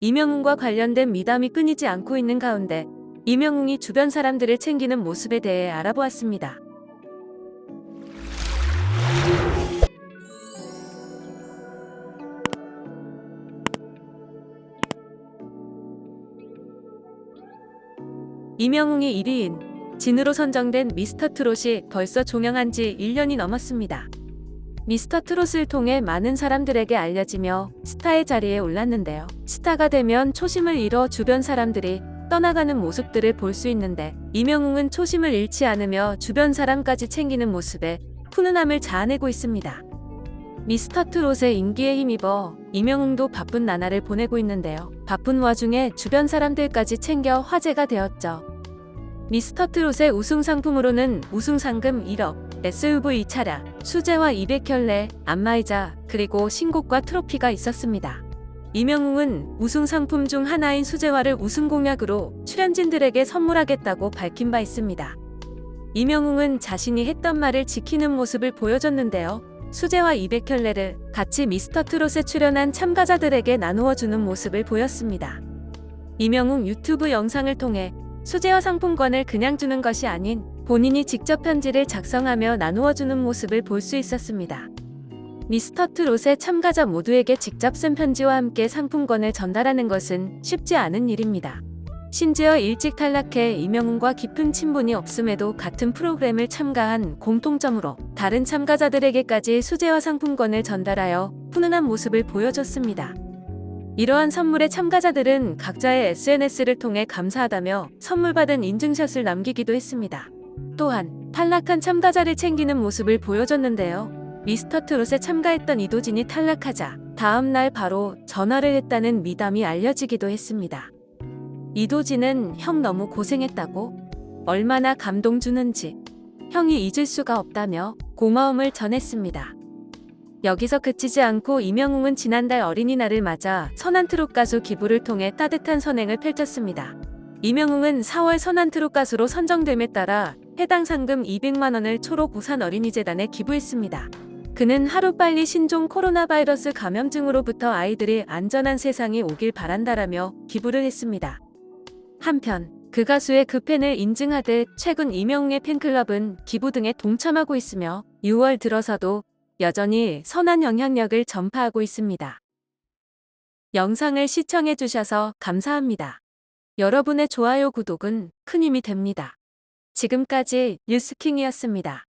이명웅과 관련된 미담이 끊이지 않고 있는 가운데 이명웅이 주변 사람들을 챙기는 모습에 대해 알아보았습니다. 이명웅이 1위인 진으로 선정된 미스터 트롯이 벌써 종영한 지 1년이 넘었습니다. 미스터 트롯을 통해 많은 사람들에게 알려지며 스타의 자리에 올랐는데요. 스타가 되면 초심을 잃어 주변 사람들이 떠나가는 모습들을 볼 수 있는데 이명웅은 초심을 잃지 않으며 주변 사람까지 챙기는 모습에 훈훈함을 자아내고 있습니다. 미스터 트롯의 인기에 힘입어 이명웅도 바쁜 나날을 보내고 있는데요. 바쁜 와중에 주변 사람들까지 챙겨 화제가 되었죠. 미스터 트롯의 우승 상품으로는 우승 상금 1억, SUV 2차량, 수제화 200켤레, 안마의자, 그리고 신곡과 트로피가 있었습니다. 이명웅은 우승 상품 중 하나인 수제화를 우승 공약으로 출연진들에게 선물하겠다고 밝힌 바 있습니다. 이명웅은 자신이 했던 말을 지키는 모습을 보여줬는데요. 수제화 200켤레를 같이 미스터 트롯에 출연한 참가자들에게 나누어 주는 모습을 보였습니다. 이명웅 유튜브 영상을 통해 수제화 상품권을 그냥 주는 것이 아닌 본인이 직접 편지를 작성하며 나누어 주는 모습을 볼 수 있었습니다. 미스터 트롯의 참가자 모두에게 직접 쓴 편지와 함께 상품권을 전달하는 것은 쉽지 않은 일입니다. 심지어 일찍 탈락해 이명웅과 깊은 친분이 없음에도 같은 프로그램을 참가한 공통점으로 다른 참가자들에게까지 수제화 상품권을 전달하여 훈훈한 모습을 보여줬습니다. 이러한 선물에 참가자들은 각자의 SNS를 통해 감사하다며 선물 받은 인증샷을 남기기도 했습니다. 또한 탈락한 참가자를 챙기는 모습을 보여줬는데요. 미스터 트롯에 참가했던 이도진이 탈락하자 다음 날 바로 전화를 했다는 미담이 알려지기도 했습니다. 이도진은 형 너무 고생했다고 얼마나 감동 주는지 형이 잊을 수가 없다며 고마움을 전했습니다. 여기서 그치지 않고 이명웅은 지난달 어린이날을 맞아 선한 트롯 가수 기부를 통해 따뜻한 선행을 펼쳤습니다. 이명웅은 4월 선한 트롯 가수로 선정됨에 따라 해당 상금 200만 원을 초록 부산 어린이재단에 기부했습니다. 그는 하루빨리 신종 코로나 바이러스 감염증으로부터 아이들이 안전한 세상이 오길 바란다라며 기부를 했습니다. 한편 그 가수의 그 팬을 인증하듯 최근 이명웅의 팬클럽은 기부 등에 동참하고 있으며 6월 들어서도 여전히 선한 영향력을 전파하고 있습니다. 영상을 시청해주셔서 감사합니다. 여러분의 좋아요, 구독은 큰 힘이 됩니다. 지금까지 뉴스킹이었습니다.